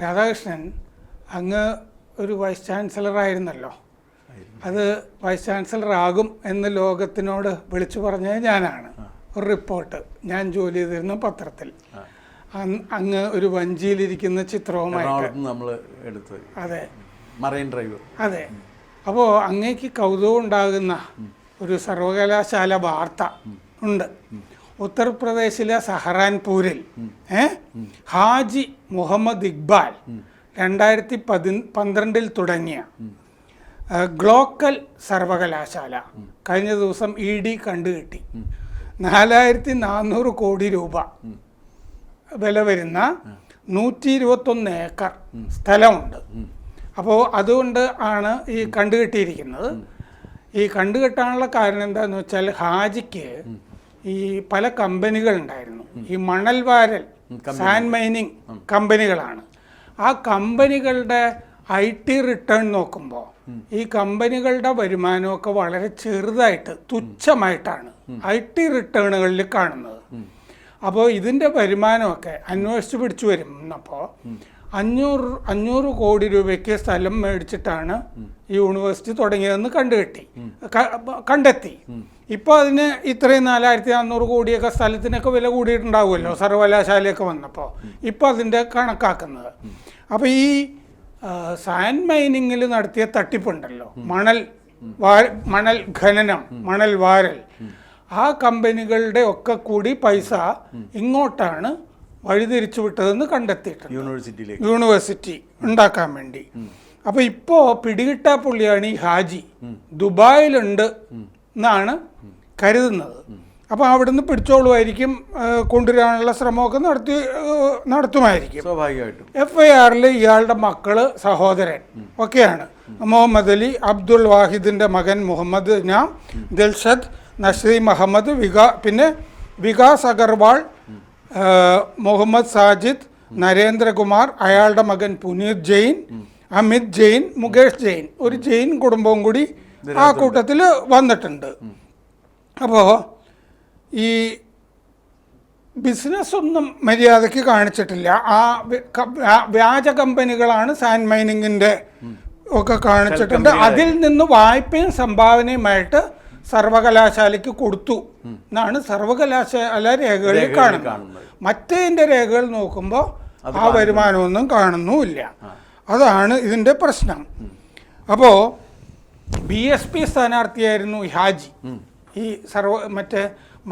രാധാകൃഷ്ണൻ അങ്ങ് ഒരു vice chancellor ആയിരുന്നല്ലോ അത് വൈസ് ചാൻസലർ ആകും എന്ന് ലോകത്തിനോട് വിളിച്ചു പറഞ്ഞത് ഞാനാണ്. ഒരു റിപ്പോർട്ട്. ഞാൻ ജോലി ചെയ്തിരുന്ന പത്രത്തിൽ. അങ്ങ് ഒരു വഞ്ചിയിലിരിക്കുന്ന ചിത്രവുമായിട്ട്. നമ്മൾ എടുത്തു അതെ. മറൈൻ ഡ്രൈവ്. അതെ. അപ്പോൾ അങ്ങേക്ക് കൗതുകം ഉണ്ടാകുന്ന ഒരു സർവകലാശാല വാർത്ത ഉണ്ട്. ഉത്തർപ്രദേശിലെ സഹറാൻപൂരിൽ ഹാജി മുഹമ്മദ് ഇക്ബാൽ രണ്ടായിരത്തി പതി പന്ത്രണ്ടിൽ തുടങ്ങിയ ഗ്ലോക്കൽ സർവകലാശാല കഴിഞ്ഞ ദിവസം ഇ ഡി കണ്ടുകിട്ടി നാലായിരത്തി നാനൂറ് കോടി രൂപ വില വരുന്ന നൂറ്റി ഇരുപത്തൊന്ന് ഏക്കർ സ്ഥലമുണ്ട്. അപ്പോൾ അതുകൊണ്ട് ആണ് ഈ കണ്ടുകെട്ടിയിരിക്കുന്നത്. ഈ കണ്ടുകെട്ടാനുള്ള കാരണം എന്താണെന്ന് വെച്ചാൽ ഹാജിക്ക് ഈ പല കമ്പനികൾ ഉണ്ടായിരുന്നു. ഈ മണൽ വാരൽ സാൻഡ് മൈനിങ് കമ്പനികളാണ്. ആ കമ്പനികളുടെ ഐ ടി റിട്ടേൺ നോക്കുമ്പോൾ ഈ കമ്പനികളുടെ വരുമാനമൊക്കെ വളരെ ചെറുതായിട്ട് തുച്ഛമായിട്ടാണ് ഐ ടി റിട്ടേണുകളിൽ കാണുന്നത്. അപ്പോൾ ഇതിന്റെ വരുമാനമൊക്കെ അന്വേഷിച്ച് പിടിച്ചു വരുന്നപ്പോൾ അഞ്ഞൂറ് അഞ്ഞൂറ് കോടി രൂപയ്ക്ക് സ്ഥലം മേടിച്ചിട്ടാണ് ഈ യൂണിവേഴ്സിറ്റി തുടങ്ങിയതെന്ന് കണ്ടുകെട്ടി. കണ്ടെത്തി. ഇപ്പോൾ അതിന് ഇത്രയും നാലായിരത്തി നാനൂറ് കോടിയൊക്കെ സ്ഥലത്തിനൊക്കെ വില കൂടിയിട്ടുണ്ടാവുമല്ലോ സർവകലാശാലയൊക്കെ വന്നപ്പോൾ ഇപ്പോൾ അതിന്റെ കണക്കാക്കുന്നത്. അപ്പോൾ ഈ സാൻഡ് മൈനിങ്ങിൽ നടത്തിയ തട്ടിപ്പുണ്ടല്ലോ. മണൽ മണൽ ഖനനം മണൽ വാരൽ. ആ കമ്പനികളുടെ ഒക്കെ കൂടി പൈസ ഇങ്ങോട്ടാണ് വഴിതിരിച്ചു വിട്ടതെന്ന് കണ്ടെത്തിയിട്ടുണ്ട് യൂണിവേഴ്സിറ്റിയിലേക്ക് യൂണിവേഴ്സിറ്റി ഉണ്ടാക്കാൻ വേണ്ടി. അപ്പോൾ ഇപ്പോൾ പിടികിട്ടാ പുള്ളിയാണ് ഈ ഹാജി. ദുബായിലുണ്ട് എന്നാണ് കരുതുന്നത്. അപ്പോൾ അവിടുന്ന് പിടിച്ചോളുമായിരിക്കും കൊണ്ടുവരാനുള്ള ശ്രമമൊക്കെ നടത്തി നടത്തുമായിരിക്കും. സ്വാഭാവികമായിട്ടും. എഫ് ഐ ആറിൽ ഇയാളുടെ മക്കൾ സഹോദരൻ ഒക്കെയാണ്. മുഹമ്മദ് അലി അബ്ദുൾ വാഹിദിന്റെ മകൻ മുഹമ്മദ് നാം ദിൽഷദ് നഷീ മുഹമ്മദ് വികാ പിന്നെ വികാസ് അഗർവാൾ മുഹമ്മദ് സാജിദ് നരേന്ദ്രകുമാർ അയാളുടെ മകൻ പുനീത് ജെയിൻ അമിത് ജെയിൻ മുകേഷ് ജെയിൻ. ഒരു ജെയിൻ കുടുംബവും കൂടി ആ കൂട്ടത്തിൽ വന്നിട്ടുണ്ട്. അപ്പോൾ ഈ ബിസിനസ് ഒന്നും മര്യാദയ്ക്ക് കാണിച്ചിട്ടില്ല. ആ വ്യാജ കമ്പനികളാണ് സാൻഡ് മൈനിങ്ങിന്റെ ഒക്കെ കാണിച്ചിട്ടുണ്ട്. അതിൽ നിന്ന് വായ്പയും സംഭാവനയുമായിട്ട് സർവകലാശാലയ്ക്ക് കൊടുത്തു. എന്നാണ് സർവകലാശാല രേഖകളിൽ കാണുന്നത്. മറ്റേതിന്റെ രേഖകൾ നോക്കുമ്പോൾ ആ വരുമാനമൊന്നും കാണുന്നുമില്ല. അതാണ് ഇതിന്റെ പ്രശ്നം. അപ്പോൾ ബി എസ് പി സ്ഥാനാർത്ഥിയായിരുന്നു ഹാജി. ഈ സർവ മറ്റേ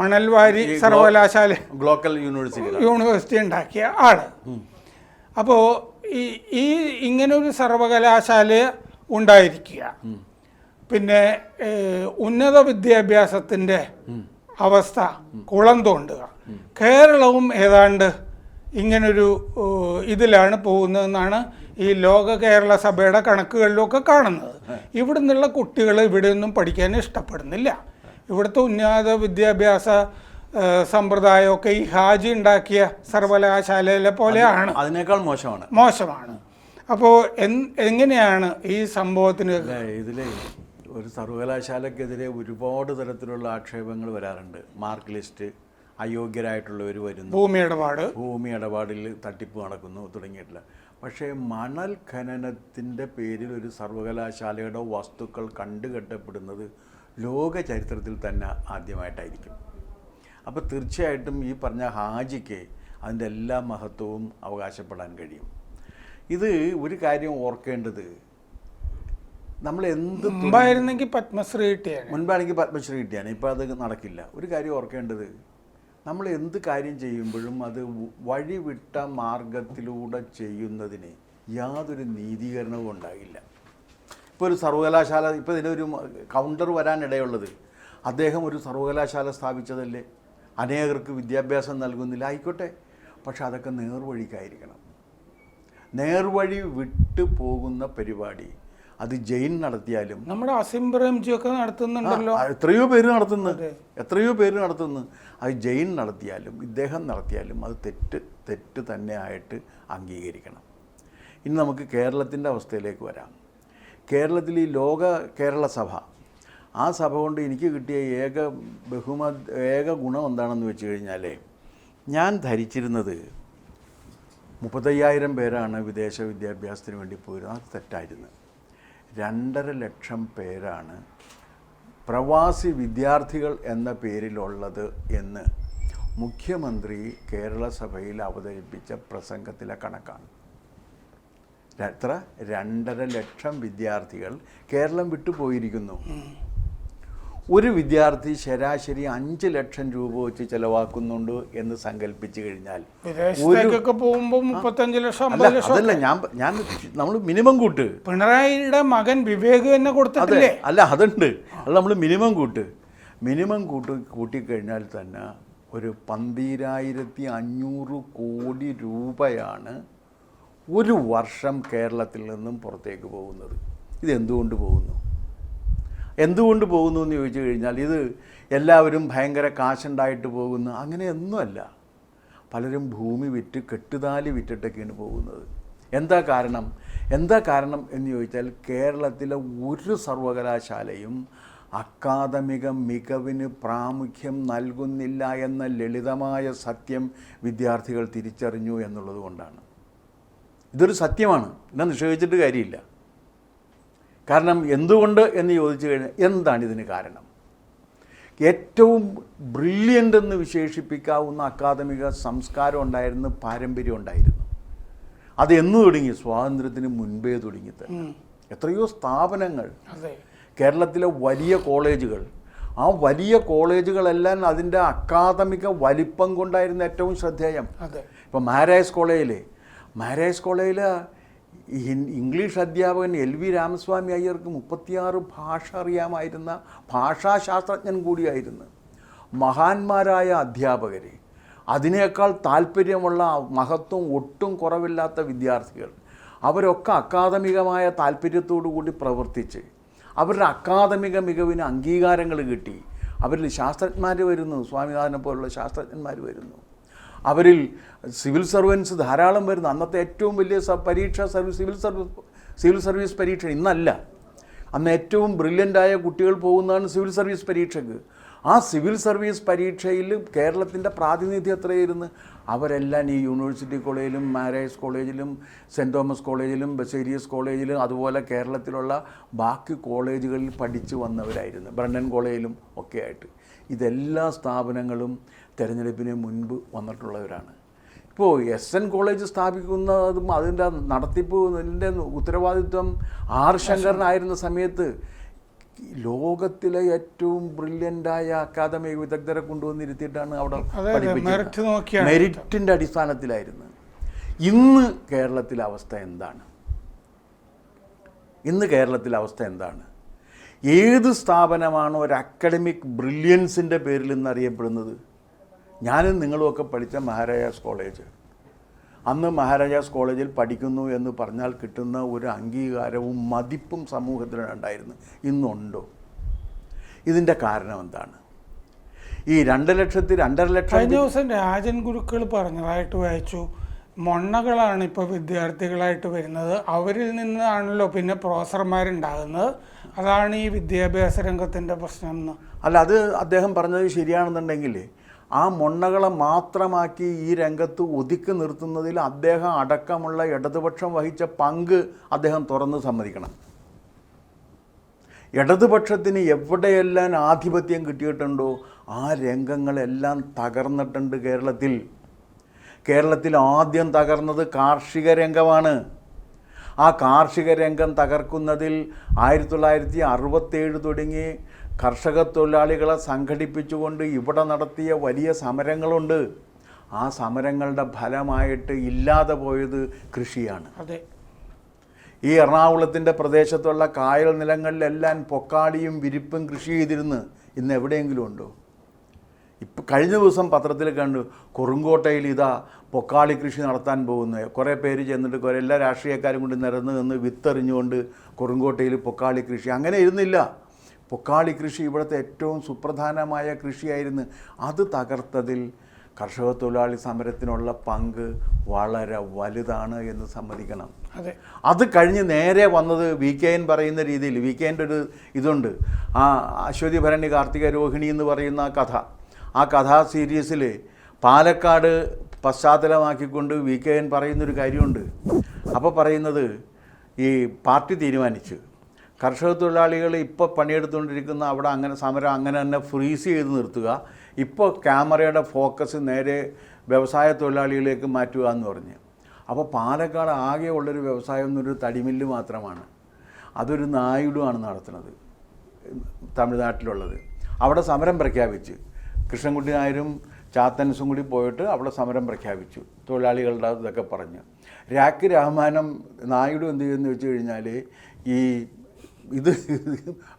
മണൽവാരി സർവകലാശാല ഗ്ലോക്കൽ യൂണിവേഴ്സിറ്റി യൂണിവേഴ്സിറ്റി ഉണ്ടാക്കിയ ആൾ. അപ്പോൾ ഈ ഈ ഇങ്ങനെ ഒരു സർവകലാശാല ഉണ്ടായിരിക്കുക. പിന്നെ ഉന്നത വിദ്യാഭ്യാസത്തിന്റെ അവസ്ഥ കുളം തോണ്ടുക. കേരളവും ഏതാണ്ട് ഇങ്ങനൊരു ഇതിലാണ് പോകുന്നതെന്നാണ് ഈ ലോക കേരള സഭയുടെ കണക്കുകളിലൊക്കെ കാണുന്നത്. ഇവിടെ നിന്നുള്ള കുട്ടികൾ ഇവിടെ ഒന്നും പഠിക്കാൻ ഇഷ്ടപ്പെടുന്നില്ല. ഇവിടുത്തെ ഉന്നത വിദ്യാഭ്യാസ സമ്പ്രദായമൊക്കെ ഈ ഹാജി ഉണ്ടാക്കിയ സർവകലാശാലയിലെ പോലെയാണ്. അതിനേക്കാൾ മോശമാണ്. മോശമാണ്. അപ്പോൾ എങ്ങനെയാണ് ഈ സംഭവത്തിന് ഇതിലേ ഒരു സർവകലാശാലക്കെതിരെ ഒരുപാട് തരത്തിലുള്ള ആക്ഷേപങ്ങൾ വരാറുണ്ട്. മാർക്ക് ലിസ്റ്റ് അയോഗ്യരായിട്ടുള്ളവർ വരുന്നു. ഭൂമി ഇടപാട്. ഭൂമി ഇടപാടിൽ തട്ടിപ്പ് നടക്കുന്നു തുടങ്ങിയിട്ടില്ല പക്ഷേ മണൽ ഖനനത്തിന്റെ പേരിൽ ഒരു സർവകലാശാലയുടെ വസ്തുക്കൾ കണ്ടുകെട്ടപ്പെടുന്നത് ലോക ചരിത്രത്തിൽ തന്നെ ആദ്യമായിട്ടായിരിക്കും. അപ്പോൾ തീർച്ചയായിട്ടും ഈ പറഞ്ഞ ഹാജിക്ക് അതിന്റെ എല്ലാ മഹത്വവും അവകാശപ്പെടാൻ കഴിയും. ഇത് ഒരു കാര്യം ഓർക്കേണ്ടത്. നമ്മൾ എന്ത് മുമ്പായിരുന്നെങ്കിൽ പത്മശ്രീ കിട്ടിയാണ് മുൻപാണെങ്കിൽ പത്മശ്രീ കിട്ടിയാണ് ഇപ്പോൾ അത് നടക്കില്ല. ഒരു കാര്യം ഓർക്കേണ്ടത് നമ്മൾ എന്ത് കാര്യം ചെയ്യുമ്പോഴും അത് വഴിവിട്ട മാർഗത്തിലൂടെ ചെയ്യുന്നതിന് യാതൊരു നീതീകരണവും ഉണ്ടാകില്ല. ഇപ്പോൾ ഒരു സർവകലാശാല ഇപ്പോൾ ഇതിനൊരു കൗണ്ടർ വരാനിടയുള്ളത് അദ്ദേഹം ഒരു സർവകലാശാല സ്ഥാപിച്ചതല്ലേ? അനേകർക്ക് വിദ്യാഭ്യാസം നൽകുന്നില്ല. ആയിക്കോട്ടെ. പക്ഷെ അതൊക്കെ നേർവഴിക്കായിരിക്കണം. നേർവഴി വിട്ടു പോകുന്ന പരിപാടി അത് ജെയിൻ നടത്തിയാലും നമ്മുടെ അസിം പ്രേംജിയൊക്കെ നടത്തുന്നുണ്ടല്ലോ. എത്രയോ പേര് നടത്തുന്നു. എത്രയോ പേര് നടത്തുന്നു. അത് ജെയിൻ നടത്തിയാലും ഇദ്ദേഹം നടത്തിയാലും അത് തെറ്റ് തെറ്റ് തന്നെ ആയിട്ട് അംഗീകരിക്കണം. ഇനി നമുക്ക് കേരളത്തിന്റെ അവസ്ഥയിലേക്ക് വരാം. കേരളത്തിൽ ഈ ലോക കേരള സഭ ആ സഭ കൊണ്ട് എനിക്ക് കിട്ടിയ ഏക ബഹുമ ഏക ഗുണം എന്താണെന്ന് വെച്ച് കഴിഞ്ഞാൽ ഞാൻ ധരിച്ചിരുന്നത് മുപ്പത്തയ്യായിരം പേരാണ് വിദേശ വിദ്യാഭ്യാസത്തിന് വേണ്ടി പോയിരുന്നത്. അത് തെറ്റായിരുന്നു. രണ്ടര ലക്ഷം പേരാണ് പ്രവാസി വിദ്യാർത്ഥികൾ എന്ന പേരിലുള്ളത് എന്ന് മുഖ്യമന്ത്രി കേരള സഭയിൽ അവതരിപ്പിച്ച പ്രസംഗത്തിലെ കണക്കാണ്. എത്ര? രണ്ടര ലക്ഷം വിദ്യാർത്ഥികൾ കേരളം വിട്ടുപോയിരിക്കുന്നു. ഒരു വിദ്യാർത്ഥി ശരാശരി അഞ്ച് ലക്ഷം രൂപ വെച്ച് ചെലവാക്കുന്നുണ്ട് എന്ന് സങ്കല്പിച്ചു കഴിഞ്ഞാൽ മുപ്പത്തഞ്ച് ലക്ഷം അതല്ല ഞാൻ ഞാൻ നമ്മൾ മിനിമം കൂട്ട്. പിണറായിയുടെ മകൻ വിവേക് തന്നെ കൊടുത്തതല്ലേ അല്ല അതുണ്ട്. അത് നമ്മൾ മിനിമം കൂട്ട്. മിനിമം കൂട്ട് കൂട്ടിക്കഴിഞ്ഞാൽ തന്നെ ഒരു പന്തിരായിരത്തി അഞ്ഞൂറ് കോടി രൂപയാണ് ഒരു വർഷം കേരളത്തിൽ നിന്നും പുറത്തേക്ക് പോകുന്നത്. ഇതെന്തുകൊണ്ട് പോകുന്നു? എന്തുകൊണ്ട് പോകുന്നു എന്ന് ചോദിച്ചു കഴിഞ്ഞാൽ ഇത് എല്ലാവരും ഭയങ്കര കാശുണ്ടായിട്ട് പോകുന്നു. അങ്ങനെയൊന്നുമല്ല പലരും ഭൂമി വിറ്റ് കെട്ടുതാലി വിറ്റിട്ടൊക്കെയാണ് പോകുന്നത്. എന്താ കാരണം? എന്താ കാരണം എന്ന് ചോദിച്ചാൽ കേരളത്തിലെ ഒരു സർവകലാശാലയും അക്കാദമിക മികവിന് പ്രാമുഖ്യം നൽകുന്നില്ല എന്ന ലളിതമായ സത്യം വിദ്യാർത്ഥികൾ തിരിച്ചറിഞ്ഞു എന്നുള്ളത് കൊണ്ടാണ്. ഇതൊരു സത്യമാണ്. എന്നെ നിഷേധിച്ചിട്ട് കാര്യമില്ല. കാരണം എന്തുകൊണ്ട് എന്ന് ചോദിച്ചു കഴിഞ്ഞാൽ എന്താണ് ഇതിന് കാരണം? ഏറ്റവും ബ്രില്യന്റ് എന്ന് വിശേഷിപ്പിക്കാവുന്ന അക്കാദമിക സംസ്കാരം ഉണ്ടായിരുന്നു പാരമ്പര്യം ഉണ്ടായിരുന്നു. അത് എന്ന് തുടങ്ങി? സ്വാതന്ത്ര്യത്തിന് മുൻപേ തുടങ്ങി തന്നെ. എത്രയോ സ്ഥാപനങ്ങൾ. കേരളത്തിലെ വലിയ കോളേജുകൾ. ആ വലിയ കോളേജുകളെല്ലാം അതിന്റെ അക്കാദമിക വലിപ്പം കൊണ്ടായിരുന്നു ഏറ്റവും ശ്രദ്ധേയം. ഇപ്പം മാരായസ് കോളേജിൽ മാരായസ് കോളേജിൽ ഇംഗ്ലീഷ് അധ്യാപകൻ എൽ വി രാമസ്വാമി അയ്യർക്ക് മുപ്പത്തിയാറ് ഭാഷ അറിയാമായിരുന്ന ഭാഷാശാസ്ത്രജ്ഞൻ കൂടിയായിരുന്നു. മഹാന്മാരായ അധ്യാപകരെ. അതിനേക്കാൾ താല്പര്യമുള്ള മഹത്വം ഒട്ടും കുറവില്ലാത്ത വിദ്യാർത്ഥികൾ. അവരൊക്കെ അക്കാദമികമായ താല്പര്യത്തോടു കൂടി പ്രവർത്തിച്ച് അവരുടെ അക്കാദമിക മികവിന് അംഗീകാരങ്ങൾ കിട്ടി. അവരിൽ ശാസ്ത്രജ്ഞന്മാർ വരുന്നു സ്വാമിനാഥനെ പോലുള്ള ശാസ്ത്രജ്ഞന്മാർ വരുന്നു. അവരിൽ സിവിൽ സർവൻസ് ധാരാളം വരുന്ന. അന്നത്തെ ഏറ്റവും വലിയ പരീക്ഷ service civil service civil service പരീക്ഷ ഇന്നല്ല. അന്ന് ഏറ്റവും ബ്രില്യന്റായ കുട്ടികൾ പോകുന്നതാണ് സിവിൽ സർവീസ് പരീക്ഷയ്ക്ക് ആ സിവിൽ സർവീസ് പരീക്ഷയിൽ കേരളത്തിന്റെ പ്രാതിനിധ്യം എത്രയായിരുന്നു? അവരെല്ലാം ഈ യൂണിവേഴ്സിറ്റി കോളേജിലും മാരേജ് കോളേജിലും സെന്റ് തോമസ് കോളേജിലും ബസേരിയസ് കോളേജിലും അതുപോലെ കേരളത്തിലുള്ള ബാക്കി കോളേജുകളിൽ പഠിച്ചു വന്നവരായിരുന്നു. ബ്രണ്ടൻ കോളേജിലും ഒക്കെ ആയിട്ട്. ഇതെല്ലാ സ്ഥാപനങ്ങളും തെരഞ്ഞെടുപ്പിന് മുൻപ് വന്നിട്ടുള്ളവരാണ്. ഇപ്പോൾ എസ് എൻ കോളേജ് സ്ഥാപിക്കുന്നതും അതിന്റെ നടത്തിപ്പ് അതിന്റെ ഉത്തരവാദിത്വം ആർ ശങ്കരനായിരുന്ന സമയത്ത് ലോകത്തിലെ ഏറ്റവും ബ്രില്യന്റായ അക്കാദമിക വിദഗ്ധരെ കൊണ്ടുവന്നിരുത്തിയിട്ടാണ് അവിടെ മെറിറ്റിന്റെ അടിസ്ഥാനത്തിലായിരുന്നു. ഇന്ന് കേരളത്തിലെ അവസ്ഥ എന്താണ്? ഇന്ന് കേരളത്തിലെ അവസ്ഥ എന്താണ്? ഏത് സ്ഥാപനമാണ് ഒരു അക്കാഡമിക് ബ്രില്യൻസിന്റെ പേരിൽ ഇന്ന് അറിയപ്പെടുന്നത് ഞാനും നിങ്ങളുമൊക്കെ പഠിച്ച മഹാരാജാസ് കോളേജ്. അന്ന് മഹാരാജാസ് കോളേജിൽ പഠിക്കുന്നു എന്ന് പറഞ്ഞാൽ കിട്ടുന്ന ഒരു അംഗീകാരവും മതിപ്പും സമൂഹത്തിനുണ്ടായിരുന്നു ഇന്നുണ്ടോ? ഇതിന്റെ കാരണം എന്താണ്? ഈ രണ്ട് ലക്ഷത്തി രണ്ടര ലക്ഷം കഴിഞ്ഞ ദിവസം രാജൻ ഗുരുക്കൾ പറഞ്ഞതായിട്ട് വായിച്ചു. മൊണ്ണകളാണ് ഇപ്പോൾ വിദ്യാർത്ഥികളായിട്ട് വരുന്നത്. അവരിൽ നിന്നാണല്ലോ പിന്നെ പ്രൊഫസർമാരുണ്ടാകുന്നത്. അതാണ് ഈ വിദ്യാഭ്യാസ രംഗത്തിന്റെ പ്രശ്നം എന്ന്. അല്ല അത് അദ്ദേഹം പറഞ്ഞത് ശരിയാണെന്നുണ്ടെങ്കിൽ ആ മൊണ്ണകളെ മാത്രമാക്കി ഈ രംഗത്ത് ഒതുക്കി നിർത്തുന്നതിൽ അദ്ദേഹം അടക്കമുള്ള ഇടതുപക്ഷം വഹിച്ച പങ്ക് അദ്ദേഹം തുറന്ന് സമ്മതിക്കണം. ഇടതുപക്ഷത്തിന് എവിടെയെല്ലാം ആധിപത്യം കിട്ടിയിട്ടുണ്ടോ ആ രംഗങ്ങളെല്ലാം തകർന്നിട്ടുണ്ട് കേരളത്തിൽ. കേരളത്തിൽ ആദ്യം തകർന്നത് കാർഷിക രംഗമാണ്. ആ കാർഷിക രംഗം തകർക്കുന്നതിൽ ആയിരത്തി തൊള്ളായിരത്തി അറുപത്തേഴ് തുടങ്ങി കർഷക തൊഴിലാളികളെ സംഘടിപ്പിച്ചുകൊണ്ട് ഇവിടെ നടത്തിയ വലിയ സമരങ്ങളുണ്ട്. ആ സമരങ്ങളുടെ ഫലമായിട്ട് ഇല്ലാതെ പോയത് കൃഷിയാണ്. അതെ. ഈ എറണാകുളത്തിന്റെ പ്രദേശത്തുള്ള കായൽ നിലങ്ങളിലെല്ലാം പൊക്കാളിയും വിരിപ്പും കൃഷി ചെയ്തിരുന്ന് ഇന്ന് എവിടെയെങ്കിലും ഉണ്ടോ? ഇപ്പം കഴിഞ്ഞ ദിവസം പത്രത്തിൽ കണ്ടു കുറുങ്കോട്ടയിൽ ഇതാ പൊക്കാളി കൃഷി നടത്താൻ പോകുന്നു. കുറേ പേര് ചെന്നിട്ട് കുറേ എല്ലാ രാഷ്ട്രീയക്കാരും കൊണ്ട് നിരന്ന് നിന്ന് വിത്തെറിഞ്ഞുകൊണ്ട് കുറുങ്കോട്ടയിൽ പൊക്കാളി കൃഷി. അങ്ങനെ ഇരുന്നില്ല. പൊക്കാളി കൃഷി ഇവിടുത്തെ ഏറ്റവും സുപ്രധാനമായ കൃഷിയായിരുന്നു. അത് തകർത്തതിൽ കർഷക തൊഴിലാളി സമരത്തിനുള്ള പങ്ക് വളരെ വലുതാണ് എന്ന് സമ്മതിക്കണം. അതെ. അത് കഴിഞ്ഞ് നേരെ വന്നത് വി കെ എൻ പറയുന്ന രീതിയിൽ വി കെ എന്റെ ഒരു ഇതുണ്ട്. ആ അശ്വതി ഭരണി കാർത്തിക രോഹിണി എന്ന് പറയുന്ന കഥ. ആ കഥാ സീരീസിൽ പാലക്കാട് പശ്ചാത്തലമാക്കിക്കൊണ്ട് വി കെ എൻ പറയുന്നൊരു കാര്യമുണ്ട്. അപ്പോൾ പറയുന്നത് ഈ പാർട്ടി തീരുമാനിച്ചു കർഷക തൊഴിലാളികൾ ഇപ്പോൾ പണിയെടുത്തുകൊണ്ടിരിക്കുന്ന അവിടെ അങ്ങനെ സമരം അങ്ങനെ തന്നെ ഫ്രീസ് ചെയ്ത് നിർത്തുക. ഇപ്പോൾ ക്യാമറയുടെ ഫോക്കസ് നേരെ വ്യവസായ തൊഴിലാളികളിലേക്ക് മാറ്റുക എന്ന് പറഞ്ഞ്. അപ്പോൾ പാലക്കാട് ആകെ ഉള്ളൊരു വ്യവസായം എന്നൊരു തടിമില്ല് മാത്രമാണ്. അതൊരു നായിഡുമാണ് നടത്തുന്നത്. തമിഴ്നാട്ടിലുള്ളത്. അവിടെ സമരം പ്രഖ്യാപിച്ച്. കൃഷ്ണൻകുട്ടി നായരും ചാത്തൻസും കൂടി പോയിട്ട് അവിടെ സമരം പ്രഖ്യാപിച്ചു. തൊഴിലാളികളുടെ ഇതൊക്കെ പറഞ്ഞു. രാഖി രഹ്മാനം നായിഡു എന്ത് ചെയ്യുമെന്ന് വെച്ച് കഴിഞ്ഞാൽ ഈ ഇത്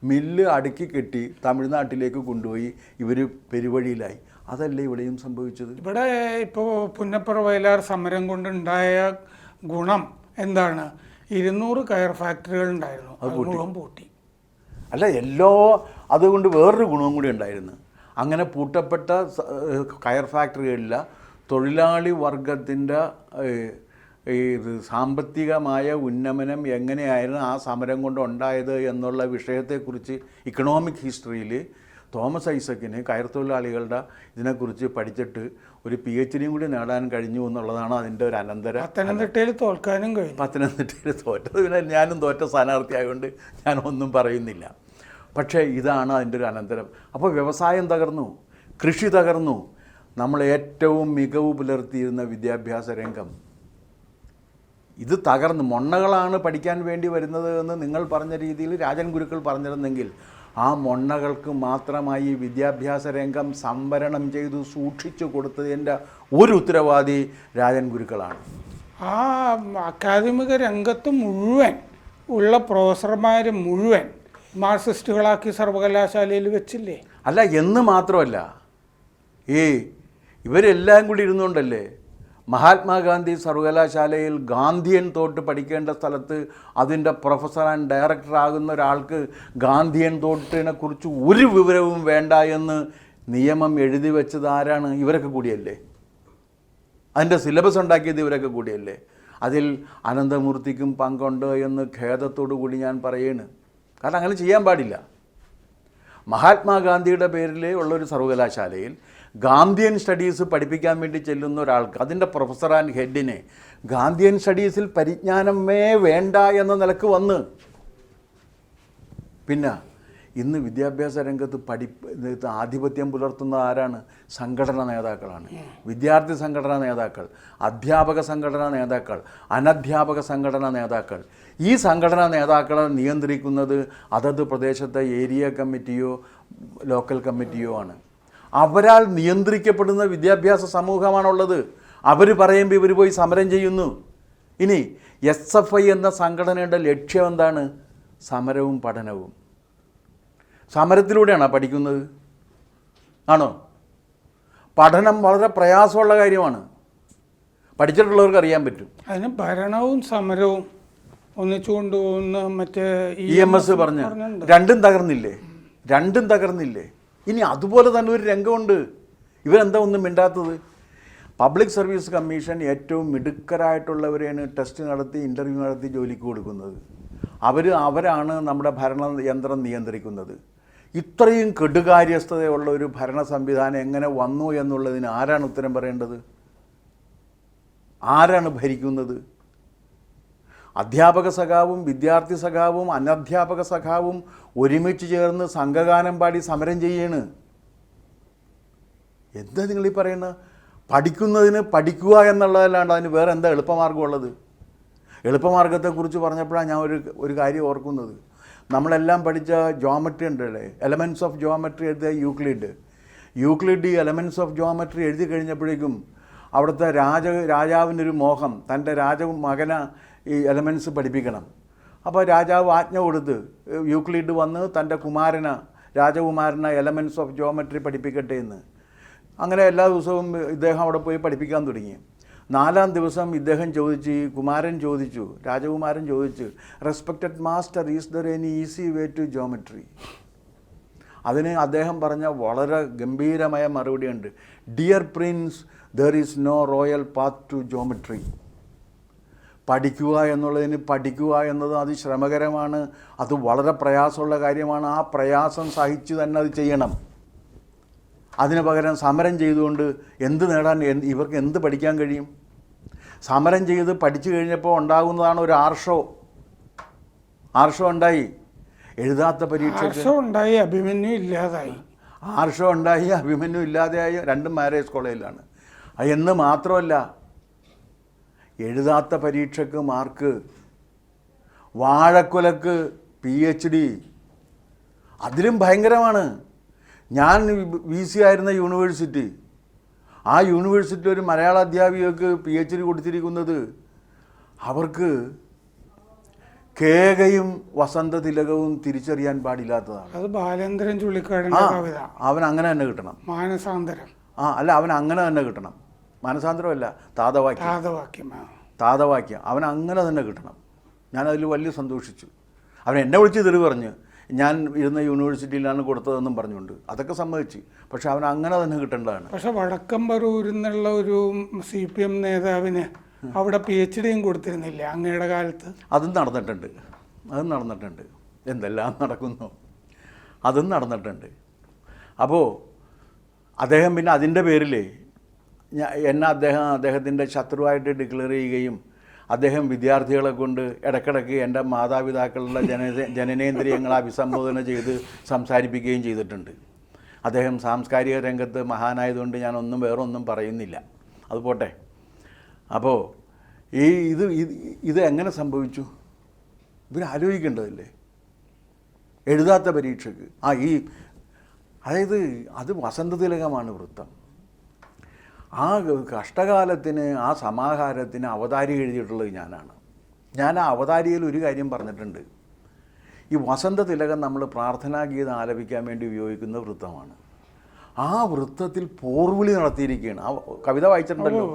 മില്ല് അടുക്കി കെട്ടി തമിഴ്നാട്ടിലേക്ക് കൊണ്ടുപോയി ഇവർ പെരുവഴിയിലായി. അതല്ലേ ഇവിടെയും സംഭവിച്ചത്? ഇവിടെ ഇപ്പോൾ പുന്നപ്പുറ വയലാർ സമരം കൊണ്ടുണ്ടായ ഗുണം എന്താണ്? ഇരുന്നൂറ് കയർ ഫാക്ടറികൾ ഉണ്ടായിരുന്നു. അത് മുഴുവൻ പൂട്ടി. അല്ല എല്ലോ അതുകൊണ്ട് വേറൊരു ഗുണവും കൂടി ഉണ്ടായിരുന്നു. അങ്ങനെ പൂട്ടപ്പെട്ട കയർ ഫാക്ടറികളില്ല തൊഴിലാളി വർഗത്തിന്റെ ഇത് സാമ്പത്തികമായ ഉന്നമനം എങ്ങനെയായിരുന്നു ആ സമരം കൊണ്ട് ഉണ്ടായത് എന്നുള്ള വിഷയത്തെക്കുറിച്ച് ഇക്കണോമിക് ഹിസ്റ്ററിയിൽ തോമസ് ഐസക്കിന് കയർത്തൊഴിലാളികളുടെ ഇതിനെക്കുറിച്ച് പഠിച്ചിട്ട് ഒരു പി എച്ച് ഡിയും കൂടി നേടാൻ കഴിഞ്ഞു എന്നുള്ളതാണ് അതിന്റെ ഒരു അനന്തര പത്തനംതിട്ടയിൽ തോൽക്കാനും കഴിഞ്ഞു. പത്തനംതിട്ടയിൽ തോറ്റത്. പിന്നെ ഞാനും തോറ്റ സ്ഥാനാർത്ഥിയായതുകൊണ്ട് ഞാൻ ഒന്നും പറയുന്നില്ല. പക്ഷേ ഇതാണ് അതിന്റെ ഒരു അനന്തരം. അപ്പോൾ വ്യവസായം തകർന്നു കൃഷി തകർന്നു. നമ്മൾ ഏറ്റവും മികവ് പുലർത്തിയിരുന്ന വിദ്യാഭ്യാസ രംഗം ഇത് തകർന്ന് മൊണ്ണകളാണ് പഠിക്കാൻ വേണ്ടി വരുന്നത് എന്ന് നിങ്ങൾ പറഞ്ഞ രീതിയിൽ രാജൻ ഗുരുക്കൾ പറഞ്ഞിരുന്നെങ്കിൽ ആ മൊണ്ണകൾക്ക് മാത്രമായി വിദ്യാഭ്യാസ രംഗം സംവരണം ചെയ്തു സൂക്ഷിച്ചു കൊടുത്തതിന്റെ ഒരു ഉത്തരവാദി രാജൻ ഗുരുക്കളാണ്. ആ അക്കാദമിക രംഗത്ത് മുഴുവൻ ഉള്ള പ്രൊഫസർമാർ മുഴുവൻ മാർക്സിസ്റ്റുകളാക്കി സർവകലാശാലയിൽ വെച്ചില്ലേ? അല്ല എന്ന് മാത്രമല്ല ഈ ഇവരെല്ലാം കൂടി ഇരുന്നുകൊണ്ടല്ലേ മഹാത്മാഗാന്ധി സർവകലാശാലയിൽ ഗാന്ധിയൻ തോട്ട് പഠിക്കേണ്ട സ്ഥലത്ത് അതിന്റെ പ്രൊഫസർ ആൻഡ് ഡയറക്ടർ ആകുന്ന ഒരാൾക്ക് ഗാന്ധിയൻ തോട്ടിനെ കുറിച്ച് ഒരു വിവരവും വേണ്ട എന്ന് നിയമം എഴുതി വെച്ചത് ആരാണ്? ഇവരൊക്കെ കൂടിയല്ലേ? അതിന്റെ സിലബസ് ഉണ്ടാക്കിയത് ഇവരൊക്കെ കൂടിയല്ലേ? അതിൽ അനന്തമൂർത്തിക്കും പങ്കുണ്ട് എന്ന് ഖേദത്തോടു കൂടി ഞാൻ പറയാണ്. കാരണം അങ്ങനെ ചെയ്യാൻ പാടില്ല. മഹാത്മാഗാന്ധിയുടെ പേരിലേ ഉള്ളൊരു സർവകലാശാലയിൽ ഗാന്ധിയൻ സ്റ്റഡീസ് പഠിപ്പിക്കാൻ വേണ്ടി ചെല്ലുന്ന ഒരാൾക്ക് അതിന്റെ പ്രൊഫസർ ആൻഡ് ഹെഡിനെ ഗാന്ധിയൻ സ്റ്റഡീസിൽ പരിജ്ഞാനമേ വേണ്ട എന്ന നിലയ്ക്ക് വന്ന്. പിന്നെ ഇന്ന് വിദ്യാഭ്യാസ രംഗത്ത് പഠി ആധിപത്യം പുലർത്തുന്ന ആരാണ്? സംഘടനാ നേതാക്കളാണ്. വിദ്യാർത്ഥി സംഘടനാ നേതാക്കൾ അധ്യാപക സംഘടനാ നേതാക്കൾ അനധ്യാപക സംഘടനാ നേതാക്കൾ. ഈ സംഘടനാ നേതാക്കളെ നിയന്ത്രിക്കുന്നത് അതത് പ്രദേശത്തെ ഏരിയ കമ്മിറ്റിയോ ലോക്കൽ കമ്മിറ്റിയോ ആണ്. അവരാൽ നിയന്ത്രിക്കപ്പെടുന്ന വിദ്യാഭ്യാസ സമൂഹമാണുള്ളത്. അവർ പറയുമ്പോൾ ഇവർ പോയി സമരം ചെയ്യുന്നു. ഇനി എസ് എഫ് ഐ എന്ന സംഘടനയുടെ ലക്ഷ്യം എന്താണ്? സമരവും പഠനവും. സമരത്തിലൂടെയാണോ പഠിക്കുന്നത്? ആണോ? പഠനം വളരെ പ്രയാസമുള്ള കാര്യമാണ്. പഠിച്ചിട്ടുള്ളവർക്ക് അറിയാൻ പറ്റും. അതിന് ഭരണവും സമരവും ഒന്നിച്ചു കൊണ്ടുപോകുന്ന മറ്റേ ഇ എം എസ് പറഞ്ഞു രണ്ടും തകർന്നില്ലേ? രണ്ടും തകർന്നില്ലേ? ഇനി അതുപോലെ തന്നെ ഒരു രംഗമുണ്ട്. ഇവരെന്താ ഒന്നും മിണ്ടാത്തത്? പബ്ലിക് സർവീസ് കമ്മീഷൻ ഏറ്റവും മിടുക്കരായിട്ടുള്ളവരെയാണ് ടെസ്റ്റ് നടത്തി ഇന്റർവ്യൂ നടത്തി ജോലിക്ക് കൊടുക്കുന്നത്. അവർ അവരാണ് നമ്മുടെ ഭരണ യന്ത്രം നിയന്ത്രിക്കുന്നത്. ഇത്രയും കെടുകാര്യസ്ഥതയുള്ള ഒരു ഭരണ സംവിധാനം എങ്ങനെ വന്നു എന്നുള്ളതിന് ആരാണ് ഉത്തരം പറയേണ്ടത്? ആരാണ് ഭരിക്കുന്നത്? അധ്യാപക സഖാവും വിദ്യാർത്ഥി സഖാവും അനധ്യാപക സഖാവും ഒരുമിച്ച് ചേർന്ന് സംഘഗാനം പാടി സമരം ചെയ്യാണ്. എന്താ നിങ്ങൾ ഈ പറയുന്നത്? പഠിക്കുന്നതിന് പഠിക്കുക എന്നുള്ളതല്ലാണ്ട് അതിന് വേറെ എന്താ എളുപ്പമാർഗമുള്ളത് എളുപ്പമാർഗത്തെക്കുറിച്ച് പറഞ്ഞപ്പോഴാണ് ഞാൻ ഒരു ഒരു കാര്യം ഓർക്കുന്നത്. നമ്മളെല്ലാം പഠിച്ച ജോമെട്രി ഉണ്ടല്ലേ? എലമെന്റ്സ് ഓഫ് ജോമെട്രി എഴുതിയ യൂക്ലിഡ് യൂക്ലിഡ് ഈ എലമെന്റ്സ് ഓഫ് ജോമെട്രി എഴുതി കഴിഞ്ഞപ്പോഴേക്കും അവിടുത്തെ രാജ രാജാവിനൊരു മോഹം തന്റെ രാജ മകനെ ഈ എലമെൻസ് പഠിപ്പിക്കണം. അപ്പോൾ രാജാവ് ആജ്ഞ കൊടുത്ത് യൂക്ലിഡ് വന്ന് തന്റെ കുമാരന് രാജകുമാരനെ എലമെൻസ് ഓഫ് ജോമെട്രി പഠിപ്പിക്കട്ടെ എന്ന്. അങ്ങനെ എല്ലാ ദിവസവും ഇദ്ദേഹം അവിടെ പോയി പഠിപ്പിക്കാൻ തുടങ്ങി. നാലാം ദിവസം ഇദ്ദേഹം ചോദിച്ച് കുമാരൻ ചോദിച്ചു രാജകുമാരൻ ചോദിച്ചു respected master is there any easy way to geometry അതിന് അദ്ദേഹം പറഞ്ഞ വളരെ ഗംഭീരമായ മറുപടിയുണ്ട്. Dear prince there is no royal path to geometry പഠിക്കുക എന്നുള്ളതിന് പഠിക്കുക എന്നത് അത് ശ്രമകരമാണ്. അത് വളരെ പ്രയാസമുള്ള കാര്യമാണ്. ആ പ്രയാസം സഹിച്ചു തന്നെ അത് ചെയ്യണം. അതിന് പകരം സമരം ചെയ്തുകൊണ്ട് എന്ത് നേടാൻ ഇവർക്ക് എന്ത് പഠിക്കാൻ കഴിയും? സമരം ചെയ്ത് പഠിച്ചു കഴിഞ്ഞപ്പോൾ ഉണ്ടാകുന്നതാണ് ഒരു ആർഷോ. ആർഷോ ഉണ്ടായി. എഴുതാത്ത പരീക്ഷ ആർഷോ ഉണ്ടായി അഭിമന്യു ഇല്ലാതായി. ആർഷോ ഉണ്ടായി അഭിമന്യു ഇല്ലാതെയായി. രണ്ടും മാരേജ് കോളേജിലാണ്. എന്ന് മാത്രമല്ല എഴുതാത്ത പരീക്ഷക്ക് മാർക്ക് വാഴക്കുലക്ക് പി എച്ച് ഡി അതിലും ഭയങ്കരമാണ്. ഞാൻ വി സി ആയിരുന്ന യൂണിവേഴ്സിറ്റി. ആ യൂണിവേഴ്സിറ്റി ഒരു മലയാള അധ്യാപികക്ക് പി എച്ച് ഡി കൊടുത്തിരിക്കുന്നത് അവർക്ക് കേകയും വസന്ത തിലകവും തിരിച്ചറിയാൻ പാടില്ലാത്തതാണ്. അത് ബാലേന്ദ്രൻ ചുള്ളിക്കാടിന്റെ കവിത. അവൻ അങ്ങനെ തന്നെ കിട്ടണം. മാനസാന്തരം. ആ അല്ല അവൻ അങ്ങനെ തന്നെ കിട്ടണം. മനസാന്തരമല്ല താതവാക്യം. താതവാക്യം താതവാക്യം. അവൻ അങ്ങനെ തന്നെ കിട്ടണം. ഞാനതിൽ വലിയ സന്തോഷിച്ചു. അവൻ എന്നെ വിളിച്ച് തെറി പറഞ്ഞ് ഞാൻ ഇരുന്ന യൂണിവേഴ്സിറ്റിയിലാണ് കൊടുത്തതെന്നും പറഞ്ഞുകൊണ്ട്. അതൊക്കെ സമ്മതിച്ച്. പക്ഷെ അവൻ അങ്ങനെ തന്നെ കിട്ടേണ്ടതാണ്. പക്ഷെ വടക്കമ്പറൂരിൽ നിന്നുള്ള ഒരു സി പി എം നേതാവിന് അവിടെ പി എച്ച് ഡിയും കൊടുത്തിരുന്നില്ല അങ്ങയുടെ കാലത്ത്. അതും നടന്നിട്ടുണ്ട്. അതും നടന്നിട്ടുണ്ട്. എന്തെല്ലാം നടക്കുന്നു? അതും നടന്നിട്ടുണ്ട്. അപ്പോൾ അദ്ദേഹം പിന്നെ അതിന്റെ പേരിൽ എന്നെ അദ്ദേഹം അദ്ദേഹത്തിന്റെ ശത്രുവായിട്ട് ഡിക്ലെയർ ചെയ്യുകയും അദ്ദേഹം വിദ്യാർത്ഥികളെ കൊണ്ട് ഇടക്കിടക്ക് എന്റെ മാതാപിതാക്കളുടെ ജന ജനനേന്ദ്രിയങ്ങളെ അഭിസംബോധന ചെയ്ത് സംസാരിപ്പിക്കുകയും ചെയ്തിട്ടുണ്ട്. അദ്ദേഹം സാംസ്കാരിക രംഗത്ത് മഹാനായതുകൊണ്ട് ഞാനൊന്നും വേറെ ഒന്നും പറയുന്നില്ല. അത് പോട്ടെ. അപ്പോൾ ഈ ഇത് ഇത് എങ്ങനെ സംഭവിച്ചു? ഇവർ ആലോചിക്കേണ്ടതല്ലേ? എഴുതാത്ത പരീക്ഷയ്ക്ക്. ആ ഈ അതായത് അത് വസന്തതിലകമാണ് വൃത്തം. ആ കഷ്ടകാലത്തിന് ആ സമാഹാരത്തിന് അവതാരി എഴുതിയിട്ടുള്ളത് ഞാനാണ്. ഞാൻ ആ അവതാരിയിൽ ഒരു കാര്യം പറഞ്ഞിട്ടുണ്ട്. ഈ വസന്ത തിലകം നമ്മൾ പ്രാർത്ഥനാ ഗീതം ആലപിക്കാൻ വേണ്ടി ഉപയോഗിക്കുന്ന വൃത്തമാണ്. ആ വൃത്തത്തിൽ പോർവിളി നടത്തിയിരിക്കുകയാണ്. ആ കവിത വായിച്ചിട്ടുണ്ടല്ലോ.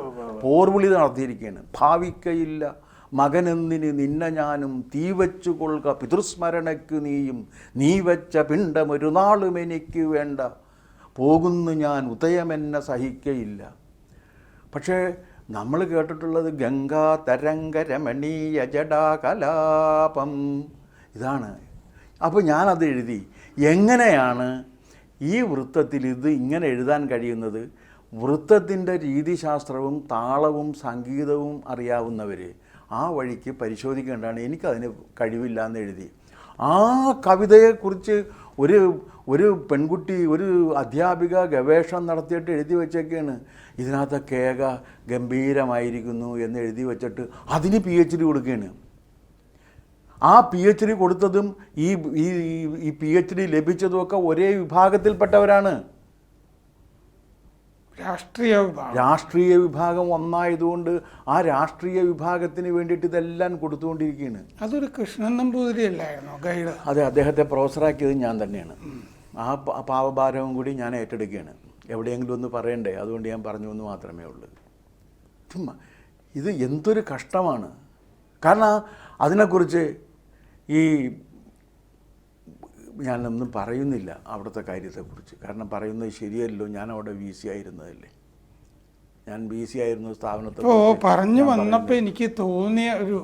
പോർവിളി നടത്തിയിരിക്കുകയാണ്. ഭാവിക്കയില്ല മകനെന്നിന് നിന്ന ഞാനും തീ വച്ചു കൊള്ളുക പിതൃസ്മരണയ്ക്ക് നീയും നീ വെച്ച പിണ്ടം ഒരു നാളും എനിക്ക് വേണ്ട. പോകുന്നു ഞാൻ ഉദയമെന്നെ സഹിക്കയില്ല. പക്ഷേ നമ്മൾ കേട്ടിട്ടുള്ളത് ഗംഗാ തരംഗ രമണീയ ജടാകലാപം. ഇതാണ്. അപ്പോൾ ഞാനത് എഴുതി. എങ്ങനെയാണ് ഈ വൃത്തത്തിൽ ഇത് ഇങ്ങനെ എഴുതാൻ കഴിയുന്നത്? വൃത്തത്തിന്റെ രീതിശാസ്ത്രവും താളവും സംഗീതവും അറിയാവുന്നവർ ആ വഴിക്ക് പരിശോധിക്കേണ്ടതാണ്. എനിക്കതിന് കഴിവില്ല എന്ന് എഴുതി. ആ കവിതയെക്കുറിച്ച് ഒരു ഒരു പെൺകുട്ടി ഒരു അധ്യാപിക ഗവേഷണം നടത്തിയിട്ട് എഴുതി വെച്ചേക്കാണ്. ഇതിനകത്ത് കേക ഗംഭീരമായിരിക്കുന്നു എന്ന് എഴുതി വെച്ചിട്ട് അതിന് പി എച്ച് ഡി കൊടുക്കുകയാണ് ആ പി എച്ച് ഡി കൊടുത്തതും ഈ ഈ പി എച്ച് ഡി ലഭിച്ചതുമൊക്കെ ഒരേ വിഭാഗത്തിൽപ്പെട്ടവരാണ്. രാഷ്ട്രീയ വിഭാഗം. രാഷ്ട്രീയ വിഭാഗം ഒന്നായതുകൊണ്ട് ആ രാഷ്ട്രീയ വിഭാഗത്തിന് വേണ്ടിയിട്ട് ഇതെല്ലാം കൊടുത്തുകൊണ്ടിരിക്കുകയാണ്. അതൊരു കൃഷ്ണൻ നമ്പൂതിരി അല്ലായിരുന്നോ ഗൈഡ് അതെ അദ്ദേഹത്തെ പ്രൊഫസറാക്കിയത് ഞാൻ തന്നെയാണ്. ആ പാവഭാരവും കൂടി ഞാൻ ഏറ്റെടുക്കുകയാണ്. എവിടെയെങ്കിലും ഒന്ന് പറയണ്ടേ? അതുകൊണ്ട് ഞാൻ പറഞ്ഞു എന്ന് മാത്രമേ ഉള്ളൂ. ചുമ്മാ ഇത് എന്തൊരു കഷ്ടമാണ്. കാരണം അതിനെക്കുറിച്ച് ഈ ഞാനൊന്നും പറയുന്നില്ല അവിടുത്തെ കാര്യത്തെക്കുറിച്ച്. കാരണം പറയുന്നത് ശരിയല്ലോ ഞാൻ അവിടെ വി സി ആയിരുന്നതല്ലേ. ഞാൻ ബി സി ആയിരുന്നു സ്ഥാപനത്തിൽ ഓ പറഞ്ഞു വന്നപ്പോൾ എനിക്ക് തോന്നിയ ഒരു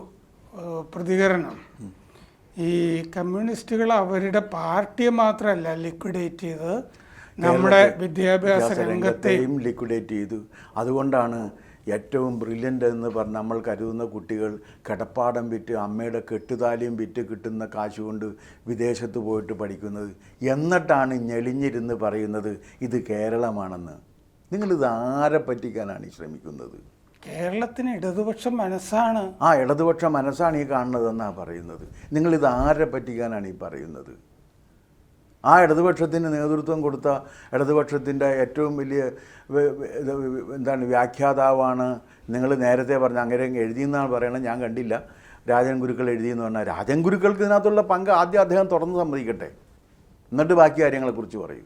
പ്രതികരണം. ഈ കമ്മ്യൂണിസ്റ്റുകൾ അവരുടെ പാർട്ടിയെ മാത്രമല്ല ലിക്വിഡേറ്റ് ചെയ്ത് നമ്മുടെ വിദ്യാഭ്യാസ രംഗത്തെയും ലിക്വിഡേറ്റ് ചെയ്തു. അതുകൊണ്ടാണ് ഏറ്റവും ബ്രില്യന്റ് എന്ന് പറഞ്ഞ് നമ്മൾ കരുതുന്ന കുട്ടികൾ കിടപ്പാടം വിറ്റ് അമ്മയുടെ കെട്ടുതാലിയും വിറ്റ് കിട്ടുന്ന കാശ് കൊണ്ട് വിദേശത്ത് പോയിട്ട് പഠിക്കുന്നത് എന്നിട്ടാണ് ഞെളിഞ്ഞിരുന്ന് പറയുന്നത് ഇത് കേരളമാണെന്ന്. നിങ്ങളിത് ആരെ പറ്റിക്കാനാണ് ഈ ശ്രമിക്കുന്നത്? കേരളത്തിന് ഇടതുപക്ഷ മനസ്സാണ്. ആ ഇടതുപക്ഷ മനസ്സാണ് ഈ കാണുന്നതെന്നാണ് പറയുന്നത്. നിങ്ങളിത് ആരെ പറ്റിക്കാനാണ് ഈ പറയുന്നത്? ആ ഇടതുപക്ഷത്തിന് നേതൃത്വം കൊടുത്ത ഇടതുപക്ഷത്തിന്റെ ഏറ്റവും വലിയ എന്താണ് വ്യാഖ്യാതാവാണ് നിങ്ങൾ നേരത്തെ പറഞ്ഞ അങ്ങനെ എഴുതിയെന്നാണ് പറയണത്. ഞാൻ കണ്ടില്ല. രാജൻ ഗുരുക്കൾ എഴുതിയെന്ന് പറഞ്ഞാൽ രാജൻ ഗുരുക്കൾക്ക് ഇതിനകത്തുള്ള പങ്ക് ആദ്യം അദ്ദേഹം തുറന്ന് സമ്മതിക്കട്ടെ. എന്നിട്ട് ബാക്കി കാര്യങ്ങളെക്കുറിച്ച് പറയൂ.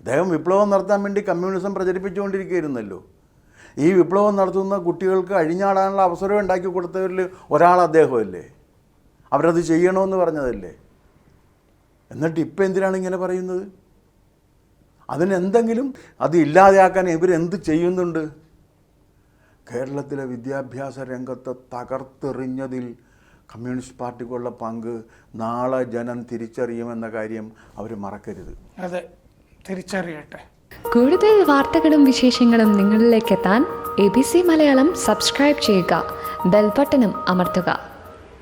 അദ്ദേഹം വിപ്ലവം നടത്താൻ വേണ്ടി കമ്മ്യൂണിസം പ്രചരിപ്പിച്ചുകൊണ്ടിരിക്കുകയായിരുന്നല്ലോ. ഈ വിപ്ലവം നടത്തുന്ന കുട്ടികൾക്ക് അഴിഞ്ഞാടാനുള്ള അവസരം ഉണ്ടാക്കി കൊടുത്തവരിൽ ഒരാൾ അദ്ദേഹമല്ലേ? അവരത് ചെയ്യണമെന്ന് പറഞ്ഞതല്ലേ? എന്നിട്ട് ഇപ്പം എന്തിനാണ് ഇങ്ങനെ പറയുന്നത്? അതിനെന്തെങ്കിലും അത് ഇല്ലാതെയാക്കാൻ ഇവരെന്ത് ചെയ്യുന്നുണ്ട്? കേരളത്തിലെ വിദ്യാഭ്യാസ രംഗത്തെ തകർത്തെറിഞ്ഞതിൽ കമ്മ്യൂണിസ്റ്റ് പാർട്ടിക്കുള്ള പങ്ക് നാളെ ജനം തിരിച്ചറിയുമെന്ന കാര്യം അവർ മറക്കരുത്. അതെ തിരിച്ചറിയട്ടെ. കൂടുതൽ വാർത്തകളും വിശേഷങ്ങളും നിങ്ങളിലേക്ക് എത്താൻ A B C Malayalam subscribe ചെയ്യുക. ബെൽബട്ടനും അമർത്തുക.